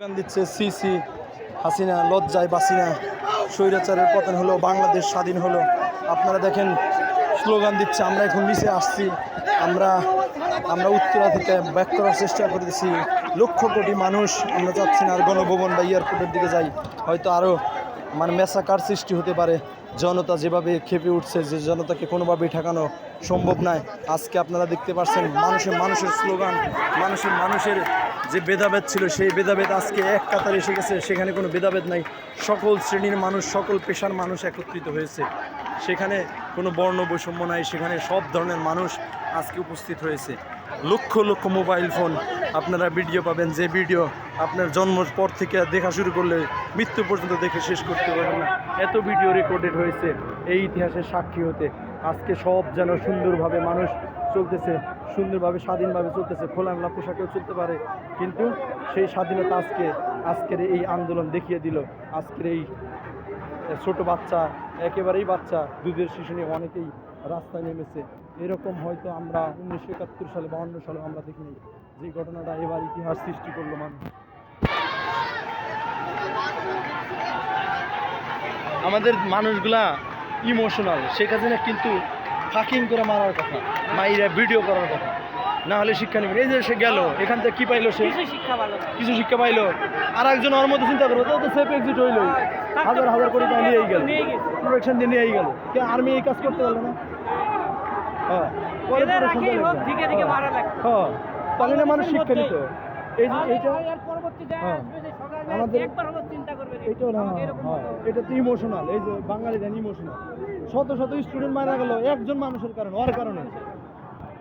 Slogan দিচ্ছে CC Hasina, লজ্জায় বাসিনা। স্বৈরাচারের পতন হলো, বাংলাদেশ স্বাধীন হলো। আপনারা দেখেন, স্লোগান দিচ্ছে, আমরা এখন নিচে আসছি। আমরা আমরা উত্তরা থেকে ব্যাক করার চেষ্টা করতেছি। লক্ষ কোটি মানুষ, আমরা চাচ্ছি না আর গণভবন বা এয়ারপোর্টের দিকে যাই। হয়তো আরও মানে মেসাকার সৃষ্টি হতে পারে। জনতা যেভাবে খেপে উঠছে, যে জনতাকে কোনোভাবেই ঠেকানো সম্ভব নয়। আজকে আপনারা দেখতে পাচ্ছেন মানুষের মানুষের স্লোগান মানুষের মানুষের যে ভেদাভেদ ছিল, সেই ভেদাভেদ আজকে এক কাতারে এসে গেছে। সেখানে কোনো ভেদাভেদ নাই। সকল শ্রেণির মানুষ, সকল পেশার মানুষ একত্রিত হয়েছে। সেখানে কোনো বর্ণ বৈষম্য নাই। সেখানে সব ধরনের মানুষ আজকে উপস্থিত হয়েছে। লক্ষ লক্ষ মোবাইল ফোন আপনারা ভিডিও পাবেন, যে ভিডিও আপনার জন্মের পর থেকে দেখা শুরু করলে মৃত্যু পর্যন্ত দেখে শেষ করতে পারবেন না। এত ভিডিও রেকর্ডেড হয়েছে এই ইতিহাসের সাক্ষী হতে। আজকে সব যেন সুন্দরভাবে মানুষ চলতেছে, সুন্দরভাবে, স্বাধীনভাবে চলতেছে, খোলামেলা পোশাকেও চলতে পারে। কিন্তু সেই স্বাধীনতা আজকে, আজকের এই আন্দোলন দেখিয়ে দিল। আজকের এই ছোট বাচ্চা, একেবারেই বাচ্চা, দুধের শিশু নিয়ে অনেকেই রাস্তায় নেমেছে। এরকম হয়তো আমরা উনিশশো একাত্তর সালে বাহান্ন সালে আমরা দেখিনি যে ঘটনাটা এবার ইতিহাস সৃষ্টি করল মানুষ। আমাদের মানুষগুলা ইমোশনাল। শেখ হাসিনা কিন্তু ফাকিং করে মারার কথা মাইরা ভিডিও করার কথা। না হলে শিক্ষা নেবেন এই যে সে গেল এখান থেকে কি পাইলো সে? কিছু শিক্ষা কিছু শিক্ষা পাইলো। আর একজন ওর মধ্যে চিন্তা করব তো সেফ এক্সিট হইল হাজার হাজার কোটি টাকা নিয়েই গেল। প্রোটেকশন দিয়ে নিয়েই গেল। কে আর্মি এই কাজ করতে পারল না? হ্যাঁ হ্যাঁ। হ্যাঁ তাহলে মানুষ শিক্ষা নিত এই যে আমাদের- না। এটা তো ইমোশনাল এই যে বাঙালি দেন ইমোশনাল শত শত স্টুডেন্ট মারা গেল একজন মানুষের কারণে ওর কারণে।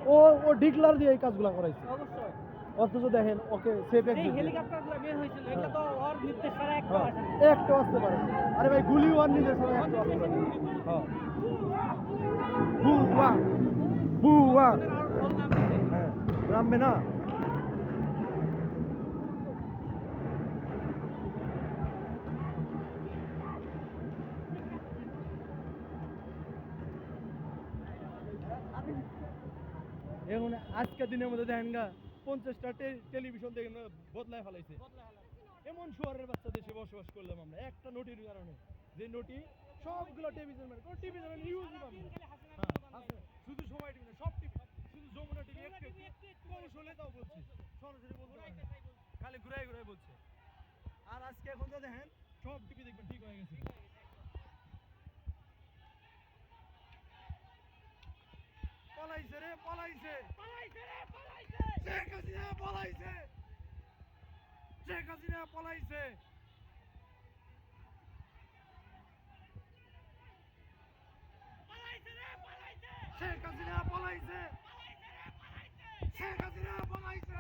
ও ও ডিক্লার দিয়ে এই কাজগুলো করাইছে। অথচ দেখেন ওকে সেফ ওর একটা আসতে পারে আরে ভাই গুলি ওয়ার নিজের সবাই একটু আসতে পারে হ্যাঁ। এখন আজকের দিনের মধ্যে দেখেন গা, পঞ্চাশটা টেলিভিশন দেখেন না বদলায় ফেলাইছে এমন শহরের বাচ্চা দেশে বসবাস করলাম আমরা, একটা নোটির কারণে যে নোটি সবগুলো টেলিভিশন মানে কোনো টিভি চ্যানেল ইউজই পাবো না। হ্যাঁ। শুধু সময় টিভি না সব টিভি শুধু যমুনা টিভি একটু কৌশলে তাও বলছি সরাসরি না। খালি ঘুরাই ঘুরাই বলছে। আর আজকে এখন তো দেখেন সব টিভি দেখবেন ঠিক হয়ে গেছে। পলাইছে রে পলাইছে। শেখ হাসিনা পলাইছে। শেখ হাসিনা পলাইছে। শেখ হাসিনা পলাইছে শেখ হাসিনা পলাইছে